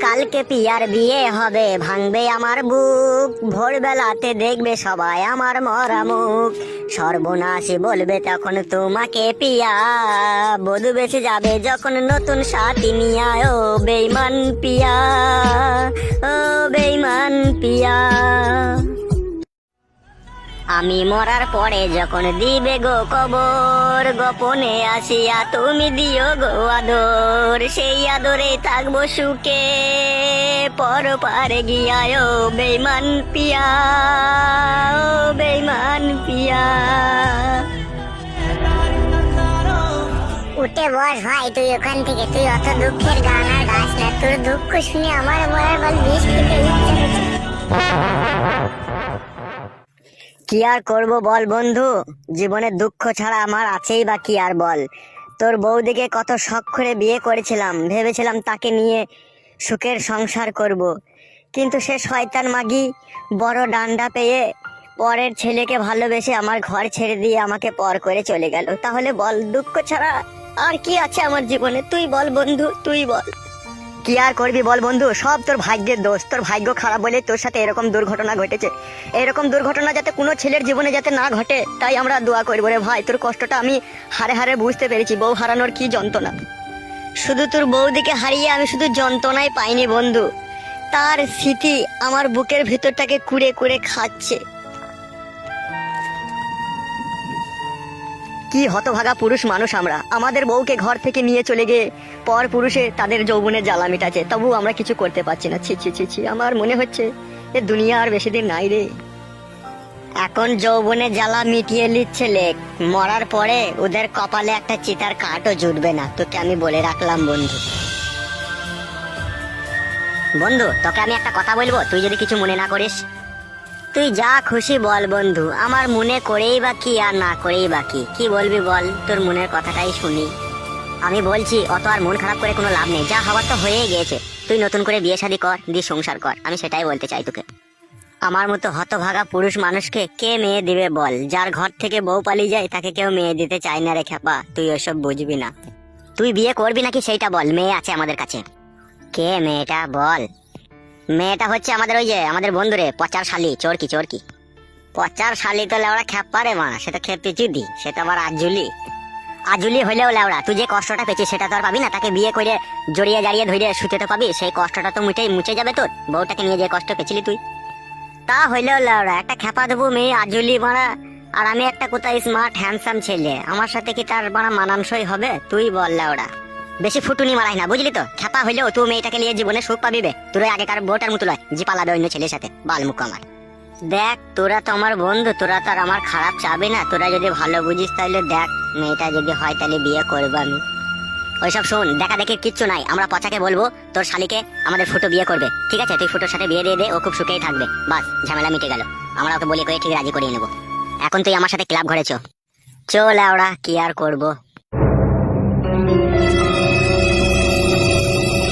কালকে পিয়ার বিয়ে হবে, ভাঙবে আমার বুক। ভোরবেলাতে দেখবে সবাই আমার মরা মুখ। সর্বনাশী বলবে, তখন তোমাকে পিয়া। বধু বেঁচে যাবে যখন নতুন সাথী নিয়া। ও বেইমান পিয়া, ও বেইমান পিয়া। আমি মরার পরে যখন দিবে গো কবর, গোপনে আসিয়া তুমি দিও গো আদর। সেই আদরে থাকব সুখে পর পারে গিয়ায় ও বেইমান পিয়া, ও বেইমান পিয়া। উঠে বস ভাই, তুই ওখান থেকে, তুই অত দুঃখের গান আর গাছ না। তোর দুঃখ শুনে আমার মরার বল বিষ খেতে কি আর করব বল বন্ধু? জীবনে দুঃখ ছাড়া আমার আছেই বা কি আর বল? তোর বৌদিকে কত শখ করে বিয়ে করেছিলাম, ভেবেছিলাম তাকে নিয়ে সুখের সংসার করব। কিন্তু সে শয়তান মাগি, বড় ডান্ডা পেয়ে পরের ছেলেকে ভালোবেসে আমার ঘর ছেড়ে দিয়ে আমাকে পর করে চলে গেল। তাহলে বল, দুঃখ ছাড়া আর কি আছে আমার জীবনে? তুই বল বন্ধু, তুই বল। কি আর করবি বল বন্ধু? সব তোর ভাগ্যের দোষ। তোর ভাগ্য খারাপ বলে তোর সাথে এরকম দুর্ঘটনা ঘটেছে। এরকম দুর্ঘটনা যাতে কোনো ছেলের জীবনে যাতে না ঘটে, তাই আমরা দোয়া করব রে ভাই। তোর কষ্টটা আমি হারে হারে বুঝতে পেরেছি। বউ হারানোর কি যন্ত্রণা? শুধু তোর বৌদিকে হারিয়ে আমি শুধু যন্ত্রণাই পাইনি বন্ধু। তার স্মৃতি আমার বুকের ভেতরটাকে কুড়ে কুড়ে খাচ্ছে। কি হতভাগা পুরুষ মানুষ আমরা। আমাদের বউকে ঘর থেকে নিয়ে চলে গিয়ে পর পুরুষে তাদের যৌবনের জ্বালা মিটাচ্ছে তবু আমরা কিছু করতে পারছি না। ছি ছি ছি ছি, আমার মনে হচ্ছে এ দুনিয়া আর বেশি দিন নাই রে। এখন যৌবনে জ্বালা মিটিয়ে নিচ্ছে লেক। মরার পরে ওদের কপালে একটা চিতার কাঠও জুটবে না। তোকে আমি বলে রাখলাম, বন্ধু। বন্ধু, তোকে আমি একটা কথা বলব, তুই যদি কিছু মনে না করিস। তুই যা খুশি বল, বন্ধু। আমার মনে করেই বা কি আর না করেই বা কি? কি বলবি বল? তোর মনের কথাটাই শুনি। আমি বলছি, অত আর মন খারাপ করে কোনো লাভ নেই। যা হওয়ার তো হয়েই গিয়েছে। তুই নতুন করে বিয়ে শাদী কর দিয়ে সংসার কর। আমি সেটাই বলতে চাই তোকে। আমার মতো হতভাগা পুরুষ মানুষকে কে মেয়ে দিবে বল? যার ঘর থেকে বউ পালিয়ে যায়, তাকে কেউ মেয়ে দিতে চায় না রে খেপা তুই ওসব বুঝবি না। তুই বিয়ে করবি নাকি সেইটা বল? মেয়ে আছে আমাদের কাছে। কে মেয়েটা? বল। মেয়েটা হচ্ছে আমাদের ওই যে, আমাদের বন্ধুরে, পচার শালি, চোরকি চোরকি। পচার শালি তো লেওড়া খেপা রে মা সেটা খেপি চুদি সেটা আবার আজুলি। আজুলি হইলেও লেওড়া, তুই যে কষ্টটা পেয়েছিস সেটা তো আর পাবি না, তাকে বিয়ে করে জড়িয়ে জাড়িয়ে ধরে শুতে তো পাবি, সেই কষ্টটা তো মুটেই মুছে যাবে তোর, বউটাকে নিয়ে যে কষ্ট পেয়েছিলি তুই। তা হইলেও লেওড়া, একটা খেপা দেবো মেয়ে, আজুলি মারা আর আমি একটা কোথায় স্মার্ট হ্যান্ডসাম ছেলে, আমার সাথে কি তার মারা মানানসই হবে? তুই বল লেওড়া। বেশি ফুটুনি মারাই না, বুঝলি তো? খেপা হইলেও তুই মেয়েটাকে নিয়ে জীবনে সুখ পাবিবে তোর ওই আগেকার বউটার মতো লয়, জি পালাবে অন্য ছেলের সাথে বালমুখ আমার। দেখ, তোরা তো আমার বন্ধু, তোরা তো আর আমার খারাপ চাবি না, তোরা যদি ভালো বুঝিস তাহলে দেখ, মেয়েটা যদি হয় তাহলে বিয়ে করব আমি। ওইসব শোন, দেখা দেখি কিচ্ছু নাই, আমরা পচাকে বলব, তোর শালিকে আমাদের ফুটো বিয়ে করবে, ঠিক আছে? তুই ফুটোর সাথে বিয়ে দিয়ে দে, ও খুব সুখেই থাকবে, বাস, ঝামেলা মিটে গেল। আমরা ওকে বলি করে ঠিক রাজি করিয়ে নেব। এখন তুই আমার সাথে ক্লাব ঘরে চো চল ওরা কি আর করব?